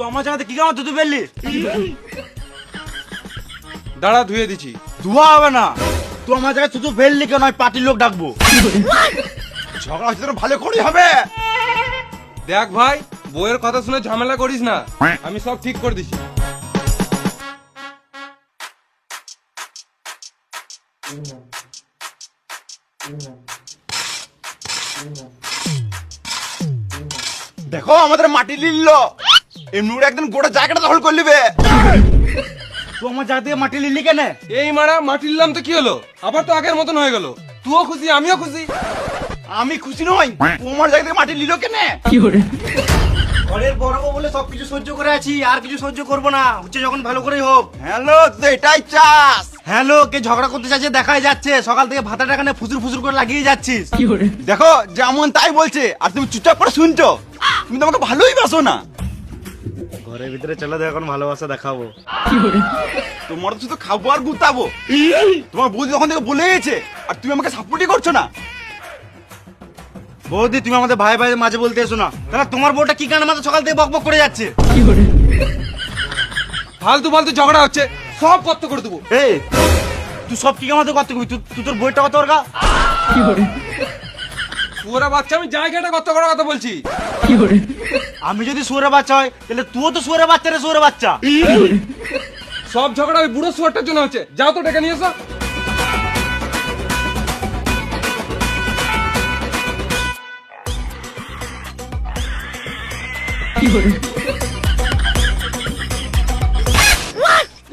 তুই আমার জায়গাতে কি বেললি দাঁড়া, ধুয়ে দিছি ধোয়া হবে না। তুই আমার জায়গায় ফেললি কেন? আমি পার্টির লোক ডাকবো। ঝগড়া হচ্ছে ভালো হবে। দেখ ভাই বইয়ের কথা শুনে ঝামেলা করিস না। আমি সব ঠিক করে দিছি দেখো, আমাদের মাটি লিলল। এমনি করে একদিন গোটা জায়গাটা দখল করে নিবে। তুই আমার জায়গা থেকে মাটি লিলি কেন? এই মারা মাটি নিলাম তো কি হলো? আবার তো আগের মতন হয়ে গেল। তুইও খুশি আমিও খুশি। আমি খুশি নই তোমার জায়গা থেকে মাটি লিল কেন? ঘরের বড় বলে সবকিছু সহ্য করে আছি আর কিছু সহ্য করব না। হচ্ছে যখন ভালো করেই হোক। হ্যালো এটাই চাস হ্যালো কে ঝগড়া করতে চাইছে দেখাই যাচ্ছে। সকাল থেকে ভাতা টাকা নিয়ে ফুসুর ফুসুর করে লাগিয়ে যাচ্ছিস। দেখো যেমন তাই বলছে আর তুমি চুপচাপ করে শুনছো। তুমি তো আমাকে ভালোই বাসো না। ঘরের ভিতরে চলে তো এখন ভালোবাসা দেখাবো। তোমার তো শুধু খাব আর গুতাবো। তোমার বৌদি তখন থেকে বলে গেছে আর তুমি আমাকে সাপোর্টই করছ না। বৌদি তুমি আমাদের ভাই ভাই মাঝে বলতে এসো না। তাহলে তোমার বউটা কি কারণে মাথা সকাল থেকে বক বক করে যাচ্ছে? ফালতু ফালতু ঝগড়া হচ্ছে সব কত করে দেবো। এই তুই সব কি কামাতে করতে কবি তুই তোর বইটা কত ওর গা পুরা বাচ্চা আমি জায়গাটা কত করার কথা বলছি। আমি যদি সুরে বাচ্চা হয়, তাহলে তুইও তো সুরে বাচ্চা রে সুরে বাচ্চা। সব ঝগড়া ওই বুড়ো শুয়ারটার জন্য হচ্ছে। যাও তো টাকা নিয়ে এসো।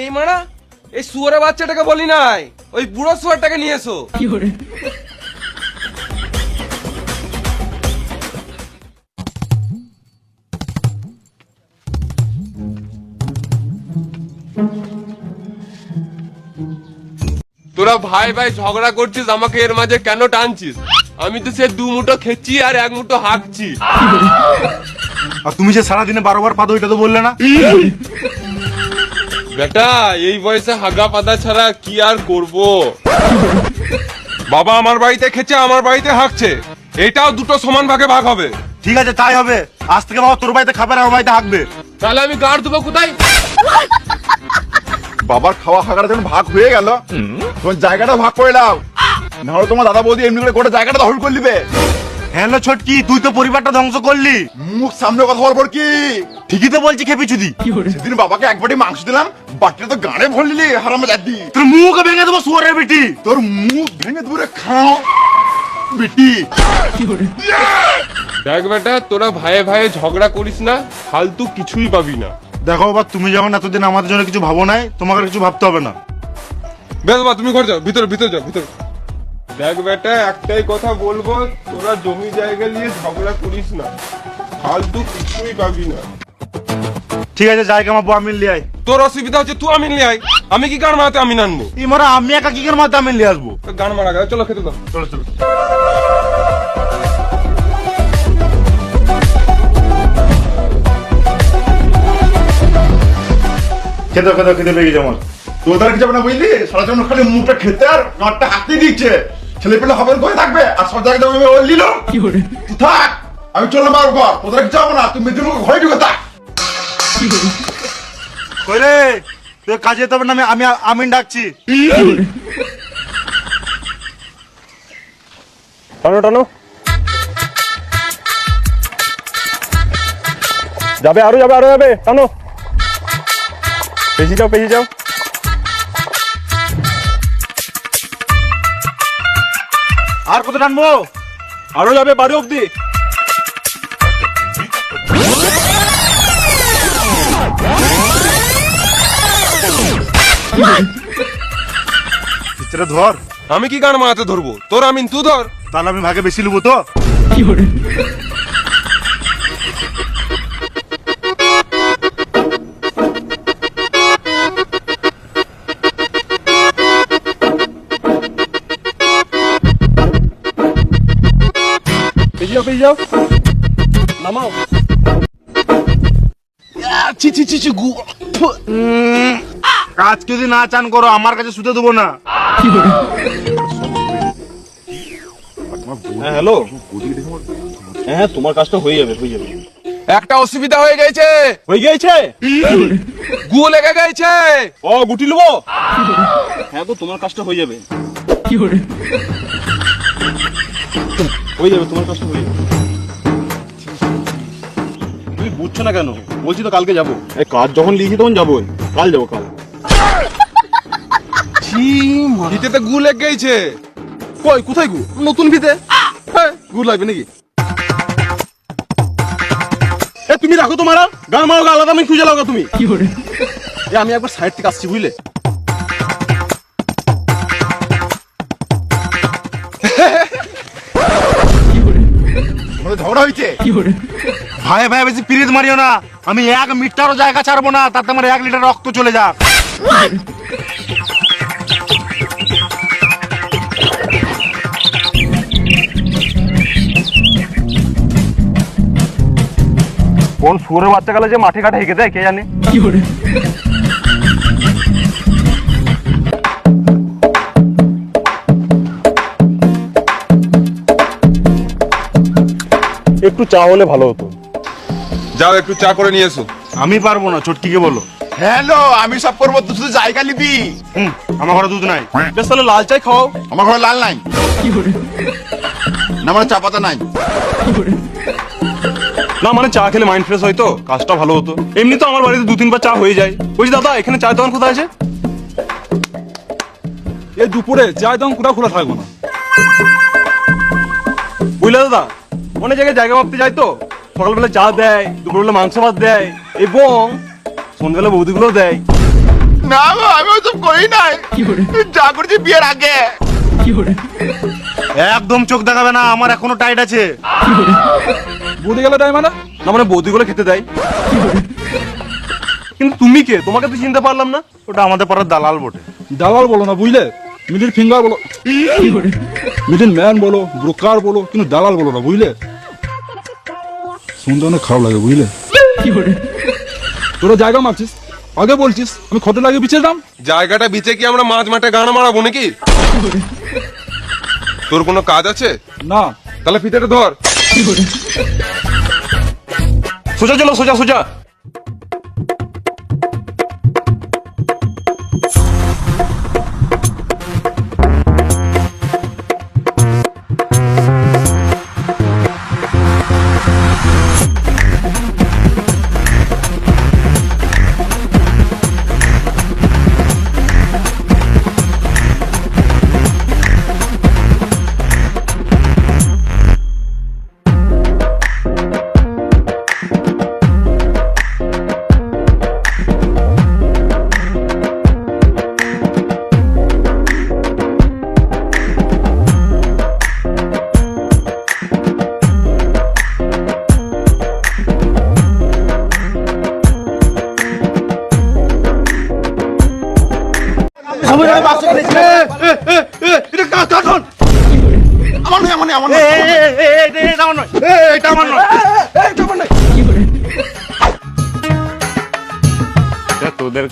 এই মানা এই শুয়ারের বাচ্চাটাকে বলি নাই, ওই বুড়ো শুয়ারটাকে নিয়ে এসো। তোরা ভাই ভাই ঝগড়া করছিস আমাকে এর মাঝে কেন টানছিস? আমি তো সে দু মুঠো খেচ্ছি আর এক মুঠো হাঁকছি। আর তুমি যে সারাদিনে বারোবার পাদো ওইটা তো বললে না? বেটা এই বয়সে হাগা পাতা ছাড়া কি আর করব? বাবা আমার বাড়িতে খেছে আমার বাড়িতে হাঁকছে। এটাও দুটো সমান ভাগে ভাগ হবে। ঠিক আছে তাই হবে। আজ থেকে বাবা তোর বাড়িতে খাবে আর আমার বাড়িতে হাঁকবে। তাহলে আমি গাড় দেবো কোথায়? বাবার খাওয়া খাওয়াটা যখন ভাগ হয়ে গেল তোমার জায়গাটা ভাগ করে দাও নাহলে তোমার দাদা বৌদি এমনি করে গোটা জায়গাটা দখল করে নিবে। হ্যালো ছোটকি তুই তো পরিবারটা ধ্বংস করলি। মুখ সামনে কথা বলব কি ঠিকই তো বলছি খেপি চুদি সেদিন বাবাকে এক বাটি মাংস দিলাম বাটিটা তো গাড়ে ভরলি হারামে দাদি তোর মুখ ভেঙে দেবো সুয়ারের বেটি। তোর মুখ ভেঙে দূরে খাও বেটি। দেখ বেটা তোরা ভাইয়ে ভাইয়ে ঝগড়া করিস না ফালতু কিছুই পাবি না। দেখো বাবা তুমি যখন এতদিন আমাদের জন্য কিছু ভাবো নাই তোমাকে কিছু ভাবতে হবে না। বেশ বা তুমি ঘর যাও ভিতরে ভিতরে যাও ভিতরে। দেখ বেটা একটাই কথা বলব তোরা জমি জায়গা নিয়ে ঝগড়া করিস না। ফালতু কিছুই পাবি না। ঠিক আছে যাই কামাবো আমি লিয়ে আই তোর অসুবিধা হচ্ছে তুই আমি নিয়ে আয়। আমি কি গান মারাতে আমি আনব এই মারা আমি একা কি করে মাথা আমি নিয়ে আসব? তো গান মারা গেল চলো খেতে দাও। চলো চলো। খেতে খেতে খেতে লেগে যেমন তোদের কি যাবে না বুঝলি? সারা খালি মুখটা খেতে আর গাঁটটা হাতে দিচ্ছে। ছেলে পেলে হবে করে থাকবে? আর সব জায়গায় যাবে ওই লিল তুই থাক আমি চললাম আর ঘর। যাব না? মেয়েদের ঘরে ঢুকে থাক। কই রে তুই কাজে যেতে না আমি আমি ডাকছি। টানো টানো। যাবে আরও যাবে আরও যাবে টানো। পেছি যাও যাও। আর কত টানবো? আরও যাবে বাড়ি অব্দি ধর। আমি কি গান মারাতে ধরবো? তোর আমিন তুই ধর। তাহলে আমি ভাগে বেশি নেব তো। পেছি যাও পেছি যাও নামাও ছি ছি ছি ছি গু আজকে যদি না চান করো আমার কাছে শুতে দেবো না। হ্যাঁ হ্যালো। হ্যাঁ তোমার কাজটা হয়ে যাবে হয়ে যাবে। একটা অসুবিধা হয়ে গেছে। হয়ে গেছে? গু লেগে গেছে। ও গুটি লবো? হ্যাঁ গো তোমার কাজটা হয়ে যাবে। হয়ে যাবে তোমার কাজটা হয়ে যাবে। তুমি বুঝছ না কেন? বলছি তো কালকে যাব। এই কাজ যখন লিখি তখন যাব কাল যাব কাল। ভিতেতে গু লেগে গেছে কই কোথায় গু? নতুন ভিতে? হ্যাঁ গু লাগবে নাকি? এ তুমি রাখো তোমার গান মারো আলাদা আমি খুঁজে লাগো তুমি। এ আমি একবার সাইড থেকে আসছি বুঝলে? ঝগড়া হয়েছে ভাই ভাই বেশি পিরিত মারিও না। আমি এক মিটারও জায়গা ছাড়বো না তাতে আমার এক লিটার রক্ত চলে যাক। কোন শুয়োরের বাচ্চা গেলে যে মাঠে ঘাটে হেঁকে দেয় কে জানে? একটু চা হলে ভালো হতো। যাও একটু চা করে নিয়ে এসো। আমি পারব না চটকিকে বলো। হ্যালো আমি সব করব তুই শুধু জায়গা নিবি। হুম আমার ঘরে দুধ নাই। বেশ তাহলে লাল চাই খাও আমার ঘরে লাল নাই। না আমার চা পাতা নাই। না মানে চা খেলে মাইন্ড ফ্রেশ হয় তো কাজটা ভালো হতো। এমনি তো আমার বাড়িতে দু তিনবার চা হয়ে যায়। বলছি দাদা এখানে চায়ের দোকান কোথায় আছে? এই দুপুরে চায়ের দোকান কোথাও খোলা থাকব না। বুঝলে দাদা? অনেক জায়গায় জায়গা ভাবতে যায় তো। সকালবেলা চা দেয় দুপুরবেলা মাংস ভাত দেয় এবং সন্ধ্যাবেলা বৌদিগুলো দেয়। না গো, আমি ওসব করি নাই। যা করছি বিয়ের আগে। একদম চোখ দেখাবে না আমার এখনও টাইট আছে। বুঝে গেলে তাই মানে? না মানে বৌদিগুলো খেতে দেয়। কিন্তু তুমি কে? তোমাকে তো চিনতে পারলাম না। ওটা আমাদের পাড়ার দালাল বটে। দালাল বলো না বুঝলে? মিডিল ফিঙ্গার বলো। মিডিল ম্যান বলো ব্রোকার বলো কিন্তু দালাল বলো না বুঝলে? শুনতে অনেক খারাপ লাগে বুঝলে? তোরা জায়গা মারছিস? আগে বলছিস আমি খটে লাগে বিচে দাম? জায়গাটা বিচে কি আমরা মাঝ মাঠে গান মারাবো নাকি? তোর কোনো কাজ আছে? না। তাহলে ফিতেটা ধর। সোজা চলো সোজা সোজা। আমার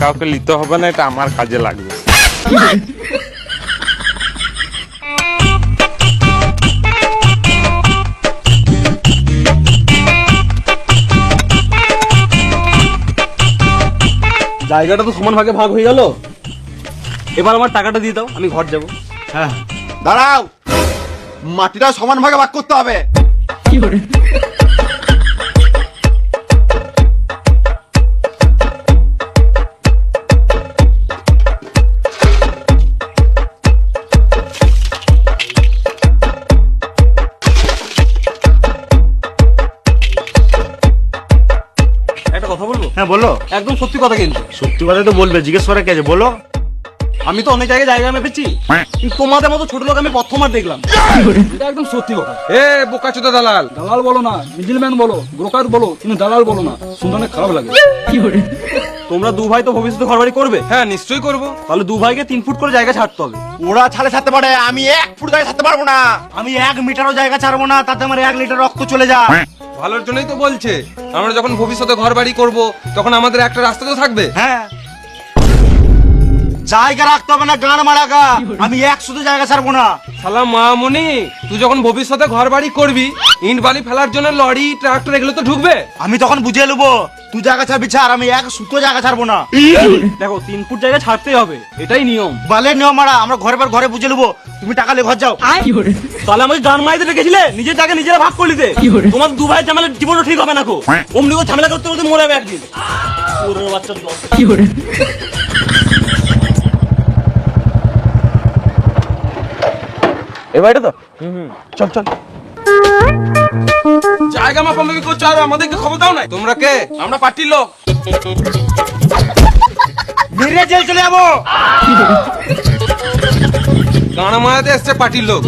কাউকে নিতে হবে না এটা আমার কাজে লাগবে। জায়গাটা তো সমান ভাগে ভাগ হয়ে গেল। এবার আমার টাকাটা দিয়ে দাও আমি ঘর যাব। হ্যাঁ। দাঁড়াও। মাটিটা সমান ভাগে ভাগ করতে হবে। একটা একদম সত্যি কথা কিন্তু। সত্যি কথা তো বলবে জিজ্ঞেস করে কে বলো। আমি তো অনেক জায়গায় জায়গা মেপেছি। কিন্তু তোমাদের মতো ছোট লোক আমি প্রথমবার দেখলাম। এটা একদম সত্যি কথা। এ বোকাচোদা দালাল। দালাল বলো না মিডিল ম্যান বলো ব্রোকার বলো কিন্তু দালাল বলো না। শুনতে অনেক খারাপ লাগে। তোমরা দু ভাই তো ভবিষ্যতে ঘর বাড়ি করবে? হ্যাঁ নিশ্চয়ই করব। তাহলে দু ভাইকে তিন ফুট করে জায়গা ছাড়তে হবে। ওরা ছাড়ে ছাড়তে পারে আমি এক ফুট গায়ে ছাড়তে পারব না। আমি এক মিটারও জায়গা ছাড়বো না তাতে আমার এক লিটার রক্ত চলে যাক ভালোর জন্যই তো বলছে। আমরা যখন ভবিষ্যতে ঘর বাড়ি করব, তখন আমাদের একটা রাস্তা তো থাকবে। হ্যাঁ। জায়গা রাখতে হবে না গান মারাগা আমি এক শুধু জায়গা ছাড়বো না। শালা মামুনি তুই যখন ভবিষ্যতে ঘর বাড়ি করবি ইট বালি ফেলার জন্য লরি ট্রাক্টর এগুলো তো ঢুকবে? আমি তখন বুঝিয়ে নেব তুই জায়গা ছাড়বি ছাড় আমি এক সুতো জায়গা ছাড়বো না। দেখো তিন ফুট জায়গা ছাড়তেই হবে এটাই নিয়ম। বালের নিয়ম মারা আমরা ঘরে পর ঘরে বুঝে নেব তুমি টাকা নিয়ে ঘর যাও। তাহলে আমাকে গান মাইতে রেখেছিলে নিজের টাকা নিজেরা ভাগ করে? দিতে তোমার দু ভাই ঝামেলা জীবনও ঠিক হবে না কো অমনি করে ঝামেলা করতে করতে মরে যাবে একদিন। বাচ্চা দশ এ বাড়িটা তো? চল চল। জায়গা মাপামাপি করছ আর আমাদেরকে খবর দাও নাই? তোমরা কে? আমরা পার্টির লোক। ধীরে জেল চলে যাব। গানা মারাতে এসছে পার্টির লোক।